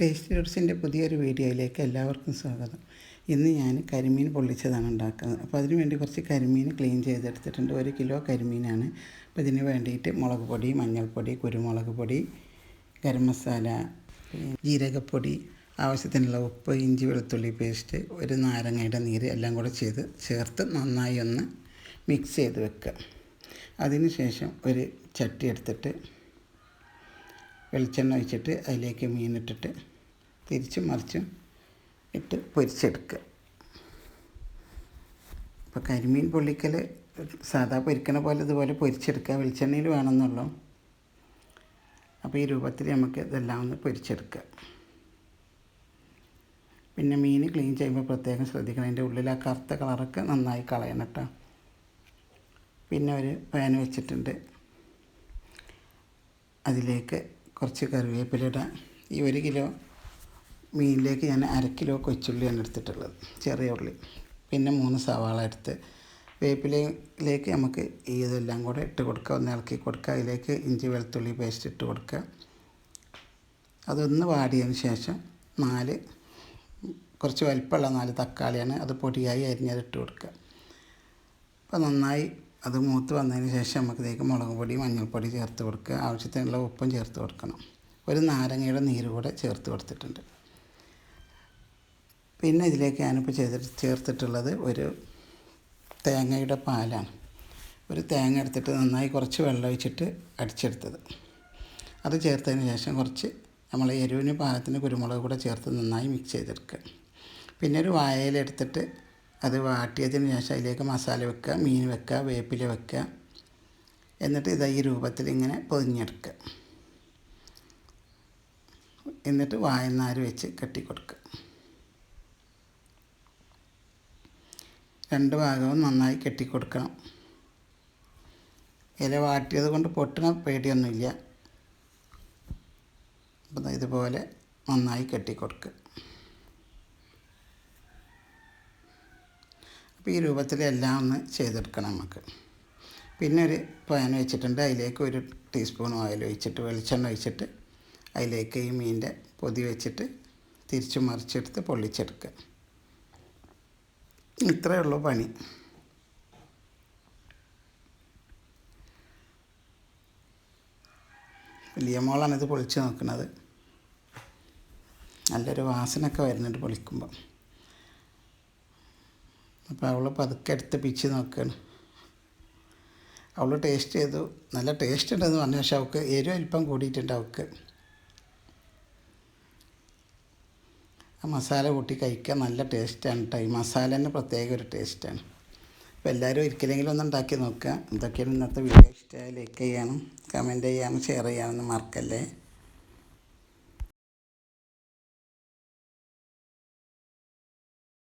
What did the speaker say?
Tasty റൂട്ട്സിന്റെ പുതിയൊരു വീഡിയോയിലേക്ക് എല്ലാവർക്കും സ്വാഗതം. ഇന്ന് ഞാൻ കരിമീൻ പൊള്ളിച്ചതാണ് ഉണ്ടാക്കുന്നത്. അപ്പോൾ അതിന് വേണ്ടി കുറച്ച് കരിമീൻ ക്ലീൻ ചെയ്തെടുത്തിട്ടുണ്ട്. ഒരു കിലോ കരിമീനാണ്. അപ്പോൾ ഇതിന് വേണ്ടിയിട്ട് മുളക് പൊടി മഞ്ഞൾപ്പൊടി കുരുമുളക് പൊടി ഗരം മസാല ജീരകപ്പൊടി ആവശ്യത്തിനുള്ള ഉപ്പ് ഇഞ്ചി വെളുത്തുള്ളി പേസ്റ്റ് ഒരു നാരങ്ങയുടെ നീര് എല്ലാം കൂടെ ചെയ്ത് ചേർത്ത് നന്നായി ഒന്ന് മിക്സ് ചെയ്ത് വെക്കുക. അതിനുശേഷം ഒരു ചട്ടി എടുത്തിട്ട് വെളിച്ചെണ്ണ ഒഴിച്ചിട്ട് അതിലേക്ക് മീനിട്ടിട്ട് തിരിച്ചും മറിച്ചും ഇട്ട് പൊരിച്ചെടുക്കുക. ഇപ്പോൾ കരിമീൻ പൊള്ളിക്കൽ സാധാ പൊരിക്കണ പോലെ ഇതുപോലെ പൊരിച്ചെടുക്കുക. വെളിച്ചെണ്ണയിൽ വേണമെന്നുള്ളൂ. അപ്പോൾ ഈ രൂപത്തിൽ നമുക്ക് ഇതെല്ലാം ഒന്ന് പൊരിച്ചെടുക്കുക. പിന്നെ മീൻ ക്ലീൻ ചെയ്യുമ്പോൾ പ്രത്യേകം ശ്രദ്ധിക്കണം. അതിന്റെ ഉള്ളിൽ ആ കറുത്ത കളറൊക്കെ നന്നായി കളയണം കേട്ടോ. പിന്നെ ഒരു പാൻ വെച്ചിട്ടുണ്ട്. അതിലേക്ക് കുറച്ച് കറിവേപ്പില ഇടാം ഈ ഒരു കിലോ മീനിലേക്ക് ഞാൻ അര കിലോ കൊച്ചുള്ളിയാണ് എടുത്തിട്ടുള്ളത് ചെറിയ ഉള്ളി. പിന്നെ മൂന്ന് സവാള എടുത്ത് വേപ്പിലയിലേക്ക് നമുക്ക് ഈ ഇതെല്ലാം കൂടെ ഇട്ട് കൊടുക്കുക ഒന്ന് ഇളക്കി കൊടുക്കുക. അതിലേക്ക് ഇഞ്ചി വെളുത്തുള്ളി പേസ്റ്റ് ഇട്ട് കൊടുക്കുക. അതൊന്ന് വാടിയതിന് ശേഷം നാല് കുറച്ച് വലിപ്പമുള്ള നാല് തക്കാളിയാണ് അത് പൊടിയായി അരിഞ്ഞത് ഇട്ട് കൊടുക്കുക. അപ്പോൾ നന്നായി അത് മൂത്ത് വന്നതിന് ശേഷം നമുക്ക് മുളക് പൊടി മഞ്ഞൾപ്പൊടി ചേർത്ത് കൊടുക്കുക. ആവശ്യത്തിനുള്ള ഉപ്പും ചേർത്ത് കൊടുക്കണം. ഒരു നാരങ്ങയുടെ നീര് കൂടെ ചേർത്ത് കൊടുത്തിട്ടുണ്ട്. പിന്നെ ഇതിലേക്ക് ഞാനിപ്പോൾ ചെയ്തിട്ട് ചേർത്തിട്ടുള്ളത് ഒരു തേങ്ങയുടെ പാലാണ്. ഒരു തേങ്ങ എടുത്തിട്ട് നന്നായി കുറച്ച് വെള്ളം ഒഴിച്ചിട്ട് അടിച്ചെടുത്തത്. അത് ചേർത്തതിന് ശേഷം കുറച്ച് നമ്മൾ എരിവിന് പാകത്തിന് കുരുമുളക് കൂടെ ചേർത്ത് നന്നായി മിക്സ് ചെയ്തെടുക്കുക. പിന്നെ ഒരു വായയിലെടുത്തിട്ട് അത് വാട്ടിയതിന് ശേഷം അതിലേക്ക് മസാല വെക്കുക മീൻ വെക്കുക വേപ്പില വെക്കുക. എന്നിട്ട് ഇതാ ഈ രൂപത്തിൽ ഇങ്ങനെ പൊതിഞ്ഞെടുക്കുക. എന്നിട്ട് വായനാര് വെച്ച് കെട്ടിക്കൊടുക്കുക. രണ്ട് ഭാഗവും നന്നായി കെട്ടിക്കൊടുക്കണം. ഇല വാട്ടിയത് കൊണ്ട് പൊട്ടണ പേടിയൊന്നുമില്ല. അപ്പം ഇതുപോലെ നന്നായി കെട്ടിക്കൊടുക്കുക. അപ്പോൾ ഈ രൂപത്തിൽ എല്ലാം ഒന്ന് ചെയ്തെടുക്കണം നമുക്ക്. പിന്നെ ഒരു പാൻ വെച്ചിട്ടുണ്ട്. അതിലേക്ക് ഒരു ടീസ്പൂൺ ഓയിൽ ഒഴിച്ചിട്ട് വെളിച്ചെണ്ണ ഒഴിച്ചിട്ട് അതിലേക്ക് ഈ മീനിന്റെ പൊതി വെച്ചിട്ട് തിരിച്ചു മറിച്ചെടുത്ത് പൊള്ളിച്ചെടുക്കുക. ഇത്രയേ ഉള്ളൂ പണി. വലിയ മോളാണിത് പൊളിച്ച് നോക്കുന്നത്. നല്ലൊരു വാസനയൊക്കെ വരുന്നുണ്ട് പൊളിക്കുമ്പോൾ അപ്പോൾ അവൾ പതുക്കെ എടുത്ത് പിച്ച് നോക്കുകയാണ്. അവൾ ടേസ്റ്റ് ചെയ്തു. നല്ല ടേസ്റ്റ് ഉണ്ടെന്ന് പറഞ്ഞു. പക്ഷെ അവൾക്ക് എരിവ് അല്പം കൂടിയിട്ടുണ്ട് അവൾക്ക്. ആ മസാല കൂട്ടി കഴിക്കാൻ നല്ല ടേസ്റ്റാണ് കേട്ടോ. ഈ മസാല തന്നെ പ്രത്യേക ഒരു ടേസ്റ്റാണ്. അപ്പോൾ എല്ലാവരും ഒരിക്കലെങ്കിലും ഒന്ന് ഉണ്ടാക്കി നോക്കുക. എന്തൊക്കെയാണ് ഇന്നത്തെ വീഡിയോ? ഇഷ്ടമായി ലൈക്ക് ചെയ്യാനും കമന്റ് ചെയ്യാനും ഷെയർ ചെയ്യാനൊന്നും മറക്കല്ലേ.